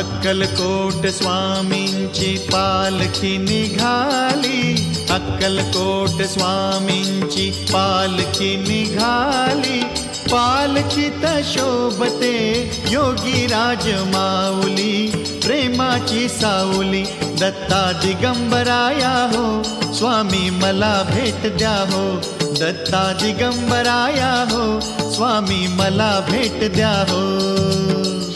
अक्कलकोट स्वामींची पालखी निघाली. अक्कलकोट स्वामींची पालखी निघाली. पालखीत शोभते योगी राज माऊली प्रेमाची सावली दत्ता दिगंबराया हो. स्वामी मला भेट द्या हो, दत्ता दिगंबराया हो. स्वामी मला भेट द्या हो.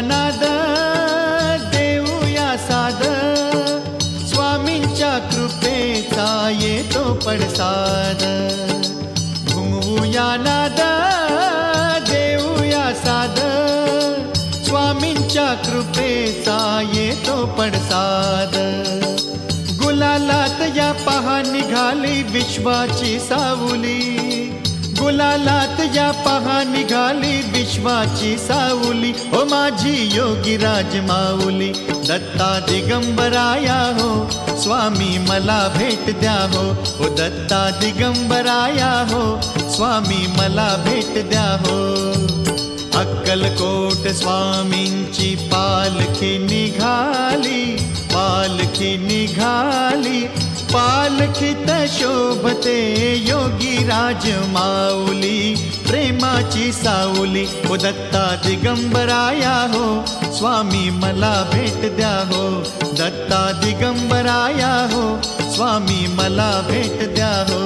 नाद देऊया साद. स्वामींच्या कृपेचा येतो पडसाद. घुमवूया नाद देऊया साद. स्वामींच्या कृपेचा येतो पडसाद. गुलालात या पहा निघाली विश्वाची सावली. गुलालात या पहा निघाली विश्वाची सावली. ओ माझी योगी राज माऊली दत्ता दिगंबराया हो. स्वामी मला भेट द्या हो. ओ दत्ता दिगंबराया हो. स्वामी मला भेट द्या हो. अक्कलकोट स्वामींची पालखी निघाली. पालखी निघाली. पालखीत शोभते योगी राज माऊली, प्रेमाची सावली ओ दत्ता दिगंबराया हो, स्वामी मला भेट द्या हो, दत्ता दिगंबराया हो, स्वामी मला भेट द्या हो.